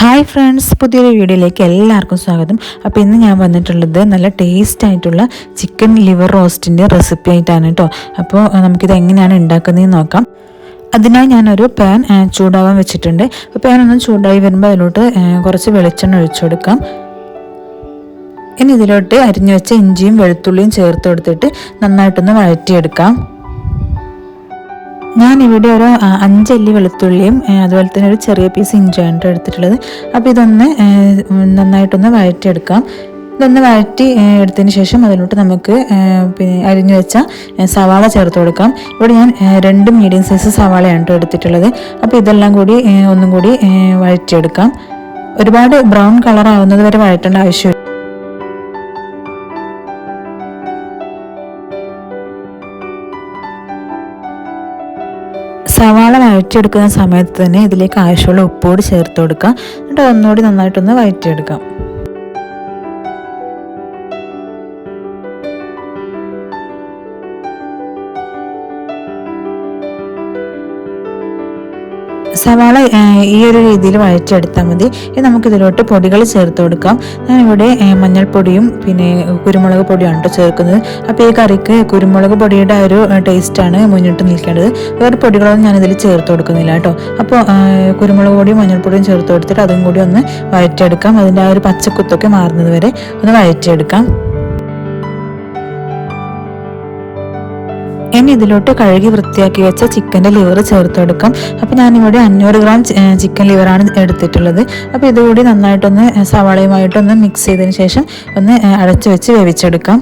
Hi friends പുതിയൊരു വീഡിയോയിലേക്ക് എല്ലാവർക്കും സ്വാഗതം. അപ്പോൾ ഇന്ന് ഞാൻ വന്നിട്ടുള്ളത് നല്ല ടേസ്റ്റ് ആയിട്ടുള്ള ചിക്കൻ ലിവർ റോസ്റ്റിന്റെ റെസിപ്പി ആയിട്ടാണ് കേട്ടോ അപ്പോൾ നമുക്കിത് എങ്ങനെയാണ് ഉണ്ടാക്കുന്നതെന്ന് നോക്കാം. അതിനായി ഞാനൊരു പാൻ ചൂടാവാൻ വെച്ചിട്ടുണ്ട്. അപ്പോൾ പാൻ ഒന്ന് ചൂടായി വരുമ്പോൾ അതിലോട്ട് കുറച്ച് വെളിച്ചെണ്ണ ഒഴിച്ചു കൊടുക്കാം. ഇനി ഇതിലോട്ട് അരിഞ്ഞു വെച്ച ഇഞ്ചിയും വെളുത്തുള്ളിയും ചേർത്ത് കൊടുത്തിട്ട് നന്നായിട്ടൊന്ന് വഴറ്റിയെടുക്കാം. ഞാൻ ഇവിടെ ഒരു അഞ്ചല്ലി വെളുത്തുള്ളിയും അതുപോലെ തന്നെ ഒരു ചെറിയ പീസ് ഇഞ്ചിയാണ് എടുത്തിട്ടുള്ളത്. അപ്പോൾ ഇതൊന്ന് നന്നായിട്ടൊന്ന് വഴറ്റിയെടുക്കാം. ഇതൊന്ന് വഴറ്റി എടുത്തതിന് ശേഷം അതിലോട്ട് നമുക്ക് പിന്നെ അരിഞ്ഞു വെച്ച സവാള ചേർത്ത് കൊടുക്കാം. ഇവിടെ ഞാൻ രണ്ട് മീഡിയം സൈസ് സവാളയാണ് എടുത്തിട്ടുള്ളത്. അപ്പോൾ ഇതെല്ലാം കൂടി ഒന്നും കൂടി വഴറ്റിയെടുക്കാം. ഒരുപാട് ബ്രൗൺ കളർ ആവുന്നത് വരെ വഴറ്റേണ്ട ആവശ്യമില്ല. സവാള വഴറ്റിയെടുക്കുന്ന സമയത്ത് തന്നെ ഇതിലേക്ക് ആവശ്യമുള്ള ഉപ്പോട് ചേർത്ത് കൊടുക്കുക എന്നിട്ട് ഒന്നുകൂടി നന്നായിട്ടൊന്ന് വഴറ്റിയെടുക്കാം. സവാള ഈ ഒരു രീതിയിൽ വഴറ്റിയെടുത്താൽ മതി. ഇനി നമുക്കിതിലോട്ട് പൊടികൾ ചേർത്ത് കൊടുക്കാം. ഞാനിവിടെ മഞ്ഞൾപ്പൊടിയും പിന്നെ കുരുമുളക് പൊടിയാണ് കേട്ടോ ചേർക്കുന്നത്. അപ്പോൾ ഈ കറിക്ക് കുരുമുളക് പൊടിയുടെ ഒരു ടേസ്റ്റാണ് മുന്നിട്ട് നിൽക്കേണ്ടത്. വേറെ പൊടികളൊന്നും ഞാനിതിൽ ചേർത്ത് കൊടുക്കുന്നില്ല കേട്ടോ അപ്പോൾ കുരുമുളക് പൊടിയും മഞ്ഞൾപ്പൊടിയും ചേർത്ത് കൊടുത്തിട്ട് അതും കൂടി ഒന്ന് വഴറ്റിയെടുക്കാം. അതിന്റെ ആ ഒരു പച്ചക്കുത്തൊക്കെ മാറുന്നത് വരെ ഒന്ന് വഴറ്റിയെടുക്കാം. ഇനി ഇതിലോട്ട് കഴുകി വൃത്തിയാക്കി വെച്ച ചിക്കന്റെ ലിവർ ചേർത്ത് കൊടുക്കാം. അപ്പോൾ ഞാനിവിടെ അഞ്ഞൂറ് ഗ്രാം ചിക്കൻ ലിവറാണ് എടുത്തിട്ടുള്ളത്. അപ്പോൾ ഇതുകൂടി നന്നായിട്ടൊന്ന് സവാളയുമായിട്ടൊന്ന് മിക്സ് ചെയ്തതിന് ശേഷം ഒന്ന് അടച്ചു വെച്ച് വേവിച്ചെടുക്കാം.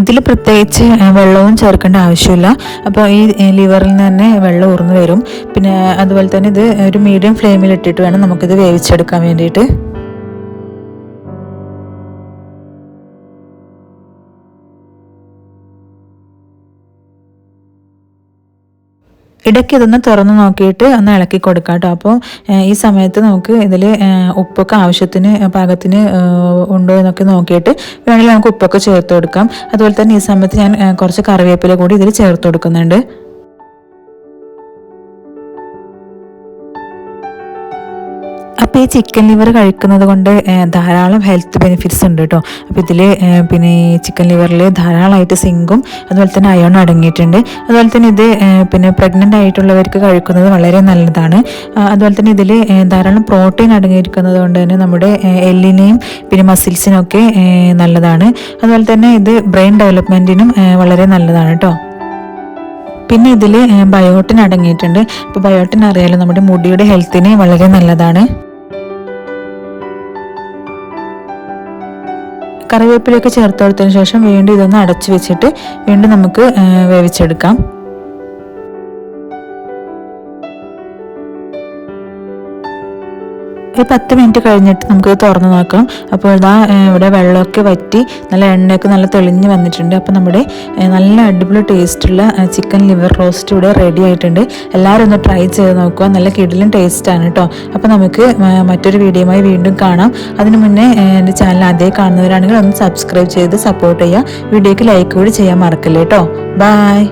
ഇതിൽ പ്രത്യേകിച്ച് വെള്ളവും ചേർക്കേണ്ട ആവശ്യമില്ല. അപ്പോൾ ഈ ലിവറിൽ നിന്ന് തന്നെ വെള്ളം ഊർന്നു വരും. പിന്നെ അതുപോലെ തന്നെ ഇത് ഒരു മീഡിയം ഫ്ലെയിമിൽ ഇട്ടിട്ട് വേണം നമുക്കിത് വേവിച്ചെടുക്കാൻ വേണ്ടിയിട്ട്. ഇടയ്ക്ക് ഇതൊന്ന് തുറന്ന് നോക്കിയിട്ട് ഒന്ന് ഇളക്കി കൊടുക്കാം കേട്ടോ. അപ്പോൾ ഈ സമയത്ത് നമുക്ക് ഇതിൽ ഉപ്പൊക്കെ ആവശ്യത്തിന് പാകത്തിന് ഉണ്ടോ എന്നൊക്കെ നോക്കിയിട്ട് വേണമെങ്കിൽ നമുക്ക് ഉപ്പൊക്കെ ചേർത്ത് കൊടുക്കാം. അതുപോലെ തന്നെ ഈ സമയത്ത് ഞാൻ കുറച്ച് കറിവേപ്പില കൂടി ഇതിൽ ചേർത്ത് കൊടുക്കുന്നുണ്ട്. അപ്പോൾ ഈ ചിക്കൻ ലിവർ കഴിക്കുന്നത് കൊണ്ട് ധാരാളം ഹെൽത്ത് ബെനിഫിറ്റ്സ് ഉണ്ട് കേട്ടോ അപ്പോൾ ഇതിൽ പിന്നെ ചിക്കൻ ലിവറിൽ ധാരാളമായിട്ട് സിങ്കും അതുപോലെ തന്നെ അയോൺ അടങ്ങിയിട്ടുണ്ട്. അതുപോലെ തന്നെ ഇത് പിന്നെ പ്രഗ്നന്റ് ആയിട്ടുള്ളവർക്ക് കഴിക്കുന്നത് വളരെ നല്ലതാണ്. അതുപോലെ തന്നെ ഇതിൽ ധാരാളം പ്രോട്ടീൻ അടങ്ങിയിരിക്കുന്നത് കൊണ്ട് തന്നെ നമ്മുടെ എല്ലിനെയും പിന്നെ മസിൽസിനൊക്കെ നല്ലതാണ്. അതുപോലെ തന്നെ ഇത് ബ്രെയിൻ ഡെവലപ്മെന്റിനും വളരെ നല്ലതാണ് കേട്ടോ പിന്നെ ഇതിൽ ബയോട്ടിൻ അടങ്ങിയിട്ടുണ്ട്. അപ്പോൾ ബയോട്ടിൻ അറിയാലോ നമ്മുടെ മുടിയുടെ ഹെൽത്തിന് വളരെ നല്ലതാണ്. കറിവേപ്പിലൊക്കെ ചേർത്ത് കൊടുത്തതിന് ശേഷം വീണ്ടും ഇതൊന്ന് അടച്ചു വെച്ചിട്ട് വീണ്ടും നമുക്ക് വേവിച്ചെടുക്കാം. ഒരു പത്ത് മിനിറ്റ് കഴിഞ്ഞിട്ട് നമുക്ക് തുറന്ന് നോക്കാം. അപ്പോൾ ഇതാ ഇവിടെ വെള്ളമൊക്കെ വറ്റി നല്ല എണ്ണയൊക്കെ നല്ല തെളിഞ്ഞ് വന്നിട്ടുണ്ട്. അപ്പോൾ നമ്മുടെ നല്ല അടിപൊളി ടേസ്റ്റുള്ള ചിക്കൻ ലിവർ റോസ്റ്റ് ഇവിടെ റെഡി ആയിട്ടുണ്ട്. എല്ലാവരും ഒന്ന് ട്രൈ ചെയ്ത് നോക്കുക. നല്ല കിടിലും ടേസ്റ്റാണ് കേട്ടോ അപ്പോൾ നമുക്ക് മറ്റൊരു വീഡിയോയുമായി വീണ്ടും കാണാം. അതിന് മുന്നേ എന്റെ ചാനൽ ആദ്യമായി കാണുന്നവരാണെങ്കിൽ ഒന്ന് സബ്സ്ക്രൈബ് ചെയ്ത് സപ്പോർട്ട് ചെയ്യുക. വീഡിയോക്ക് ലൈക്ക് കൂടി ചെയ്യാൻ മറക്കല്ലേ കേട്ടോ ബായ്